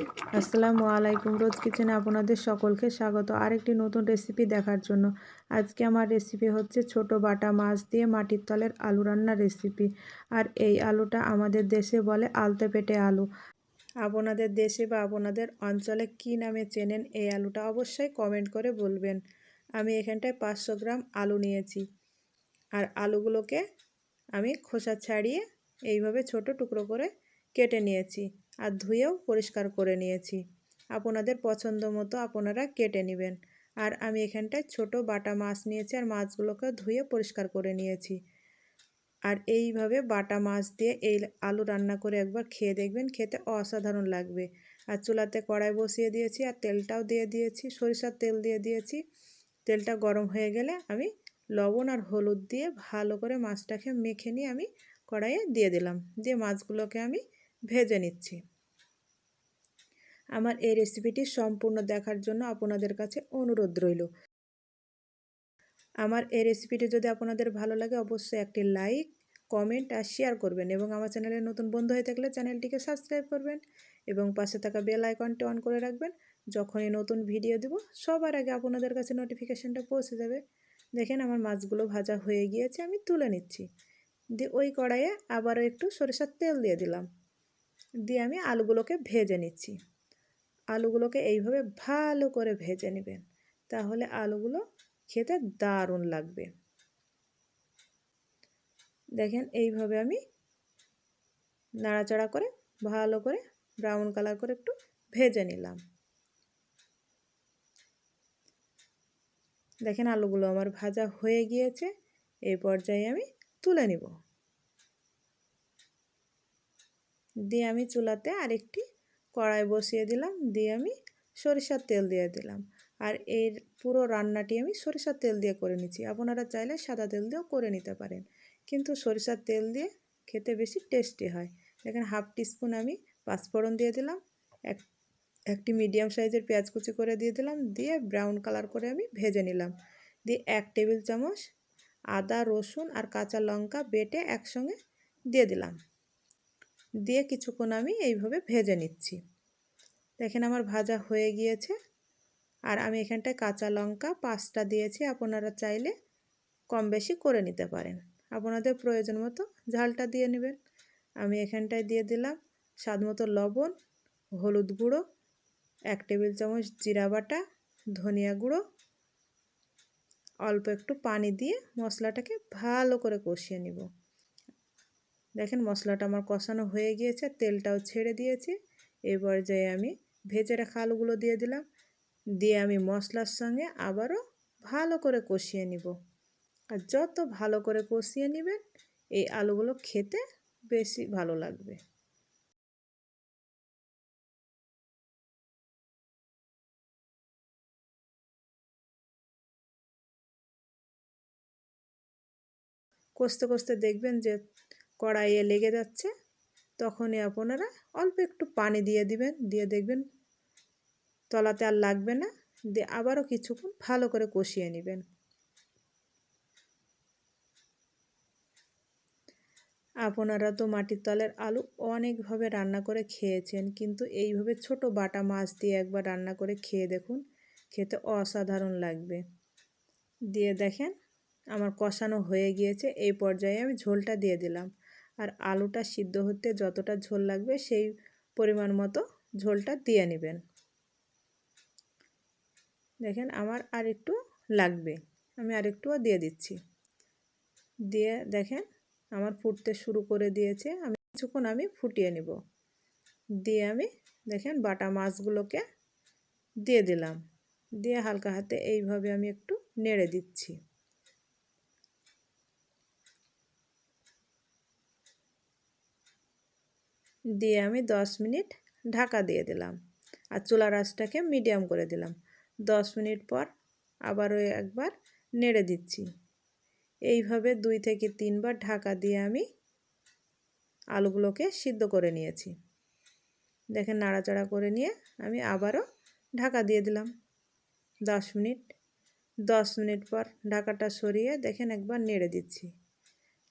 আসসালামু আলাইকুম। রোজ কিচেনে আপনাদের সকলকে স্বাগত। আরেকটি নতুন রেসিপি দেখার জন্য আজকে আমার রেসিপি হচ্ছে ছোট বাটা মাছ দিয়ে মাটির তলের আলু রান্নার রেসিপি। আর এই আলুটা আমাদের দেশে বলে আলতে পেটে আলু। আপনাদের দেশে বা আপনাদের অঞ্চলে কি নামে চেনেন এই আলুটা অবশ্যই কমেন্ট করে বলবেন। আমি এখানটায় পাঁচশো গ্রাম আলু নিয়েছি। আর আলুগুলোকে আমি খোসা ছাড়িয়ে এইভাবে ছোট টুকরো করে কেটে নিয়েছি আর ধুয়েও পরিষ্কার করে নিয়েছি। আপনাদের পছন্দ মতো আপনারা কেটে নেবেন। আর আমি এখানটায় ছোট বাটা মাছ নিয়েছি আর মাছগুলোকে ধুয়ে পরিষ্কার করে নিয়েছি। আর এইভাবে বাটা মাছ দিয়ে এই আলু রান্না করে একবার খেয়ে দেখবেন, খেতে অসাধারণ লাগবে। আর চুলাতে কড়াই বসিয়ে দিয়েছি আর তেলটাও দিয়ে দিয়েছি, সরিষার তেল দিয়ে দিয়েছি। তেলটা গরম হয়ে গেলে আমি লবণ আর হলুদ দিয়ে ভালো করে মাছটাকে মেখে নিয়ে আমি কড়াইয়ে দিয়ে দিলাম। দিয়ে মাছগুলোকে আমি ভেজে নিচ্ছি। আমার এই রেসিপিটি সম্পূর্ণ দেখার জন্য আপনাদের কাছে অনুরোধ রইল। আমার এই রেসিপিটি যদি আপনাদের ভালো লাগে, অবশ্যই একটি লাইক, কমেন্ট আর শেয়ার করবেন এবং আমার চ্যানেলে নতুন বন্ধু হয়ে থাকলে চ্যানেলটিকে সাবস্ক্রাইব করবেন এবং পাশে থাকা বেল আইকনটি অন করে রাখবেন। যখনই নতুন ভিডিও দেব, সবার আগে আপনাদের কাছে নোটিফিকেশানটা পৌঁছে যাবে। দেখেন আমার মাছগুলো ভাজা হয়ে গিয়েছে, আমি তুলে নিচ্ছি। দিয়ে ওই কড়াইয়ে আবারও একটু সরিষার তেল দিয়ে দিলাম। দিয়ে আমি আলুগুলোকে ভেজে নিচ্ছি। আলুগুলোকে এইভাবে ভালো করে ভেজে নেবেন, তাহলে আলুগুলো খেতে দারুণ লাগবে। দেখেন এইভাবে আমি নাড়াচাড়া করে, ভালো করে ব্রাউন কালার করে একটু ভেজে নিলাম। দেখেন আলুগুলো আমার ভাজা হয়ে গিয়েছে, এই পর্যায়ে আমি তুলে নিব। দিয়ে আমি চুলাতে আরেকটি কড়াই বসিয়ে দিলাম, দিয়ে আমি সরিষার তেল দিয়ে দিলাম। আর এর পুরো রান্নাটি আমি সরিষার তেল দিয়ে করে নিচ্ছি। আপনারা চাইলে সাদা তেল দিয়েও করে নিতে পারেন। কিন্তু সরিষার তেল দিয়ে খেতে বেশি টেস্টি হয়। দেখেন হাফ টিস্পুন আমি পাঁচফোড়ন দিয়ে দিলাম, এক, একটি মিডিয়াম সাইজের পেঁয়াজ কুচি করে দিয়ে দিলাম, দিয়ে ব্রাউন কালার করে আমি ভেজে নিলাম। দিয়ে এক টেবিল চামচ আদা, রসুন আর কাঁচা লঙ্কা বেটে একসঙ্গে দিয়ে দিলাম। দিয়ে কিছুক্ষণ আমি এইভাবে ভেজে নিচ্ছি। দেখেন আমার ভাজা হয়ে গিয়েছে। আর আমি এখানটায় কাঁচা লঙ্কা পাঁচটা দিয়েছি, আপনারা চাইলে কম বেশি করে নিতে পারেন। আপনাদের প্রয়োজন মতো ঝালটা দিয়ে নেবেন। আমি এখানটায় দিয়ে দিলাম স্বাদ মতো লবণ, হলুদ গুঁড়ো, এক টেবিল চামচ জিরা বাটা, ধনিয়া গুঁড়ো, অল্প একটু পানি দিয়ে মশলাটাকে ভালো করে কষিয়ে নিব। দেখেন মশলাটা আমার কষানো হয়ে গিয়েছে, তেলটাও ছেড়ে দিয়েছি। এই পর্যায়ে আমি ভেজে রাখা আলুগুলো দিয়ে দিলাম। দিয়ে আমি মশলার সঙ্গে আবারও ভালো করে কষিয়ে নিব। আর যত ভালো করে কষিয়ে নেবেন, এই আলুগুলো খেতে বেশি ভালো লাগবে। কষতে কষতে দেখবেন যে কড়াইয়ে লেগে যাচ্ছে, তখনই আপনারা অল্প একটু পানি দিয়ে দিবেন, দিয়ে দেখবেন তলাতে আর লাগবে না, দিয়ে আবারও কিছুক্ষণ ভালো করে কষিয়ে নেবেন। আপনারা তো মাটির তলের আলু অনেকভাবে রান্না করে খেয়েছেন, কিন্তু এইভাবে ছোট বাটা মাছ দিয়ে একবার রান্না করে খেয়ে দেখুন, খেতে অসাধারণ লাগবে। দিয়ে দেখেন, আমার কষানো হয়ে গিয়েছে, এই পর্যায়ে আমি ঝোলটা দিয়ে দিলাম। আর আলুটা সিদ্ধ হতে যতটা ঝোল লাগবে সেই পরিমাণ মতো ঝোলটা দিয়ে নেবেন। দেখেন আমার আর একটু লাগবে, আমি আর একটুও দিয়ে দিচ্ছি। দিয়ে দেখেন আমার ফুটতে শুরু করে দিয়েছে, আমি কিছুক্ষণ আমি ফুটিয়ে নেব। দিয়ে আমি দেখেন বাটা মাছগুলোকে দিয়ে দিলাম। দিয়ে হালকা হাতে এইভাবে আমি একটু নেড়ে দিচ্ছি। দিয়ে আমি দশ মিনিট ঢাকা দিয়ে দিলাম। আর চুলা রাসটাকে মিডিয়াম করে দিলাম। দশ মিনিট পর আবারও একবার নেড়ে দিচ্ছি। এইভাবে দুই থেকে তিনবার ঢাকা দিয়ে আমি আলুগুলোকে সিদ্ধ করে নিয়েছি। দেখেন নাড়াচাড়া করে নিয়ে আমি আবারও ঢাকা দিয়ে দিলাম। দশ মিনিট। দশ মিনিট পর ঢাকাটা সরিয়ে দেখেন একবার নেড়ে দিচ্ছি।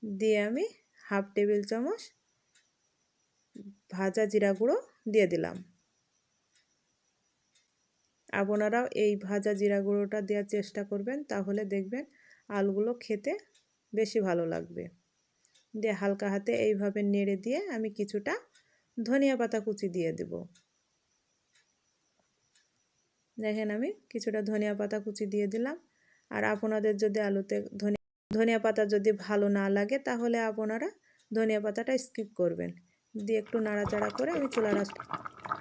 দিয়ে আমি হাফ টেবিল চামচ ভাজা জিরা গুঁড়ো দিয়ে দিলাম। আপনারাও এই ভাজা জিরা গুঁড়োটা দেওয়ার চেষ্টা করবেন, তাহলে দেখবেন আলুগুলো খেতে বেশি ভালো লাগবে। দিয়ে হালকা হাতে এইভাবে নেড়ে দিয়ে আমি কিছুটা ধনিয়া পাতা কুচি দিয়ে দেব। দেখেন আমি কিছুটা ধনিয়া পাতা কুচি দিয়ে দিলাম। আর আপনাদের যদি আলুতে ধনিয়া ধনিয়া পাতা যদি ভালো না লাগে, তাহলে আপনারা ধনিয়া পাতাটা স্কিপ করবেন। দিয়ে একটু নাড়াচাড়া করে আমি চুলা রাসটা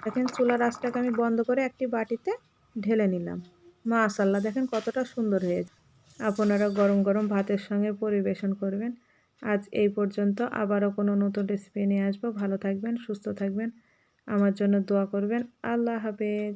দেখেন চুলা রাসটাকে আমি বন্ধ করে একটি বাটিতে ঢেলে নিলাম। মা মাশাল্লাহ দেখেন কতটা সুন্দর হয়েছে আপনারা গরম গরম ভাতের সঙ্গে পরিবেশন করবেন। আজ এই পর্যন্ত, আবারও কোনো নতুন রেসিপি নিয়ে আসব। ভালো থাকবেন, সুস্থ থাকবেন। আমার জন্য দোয়া করবেন। আল্লাহ হাফেজ।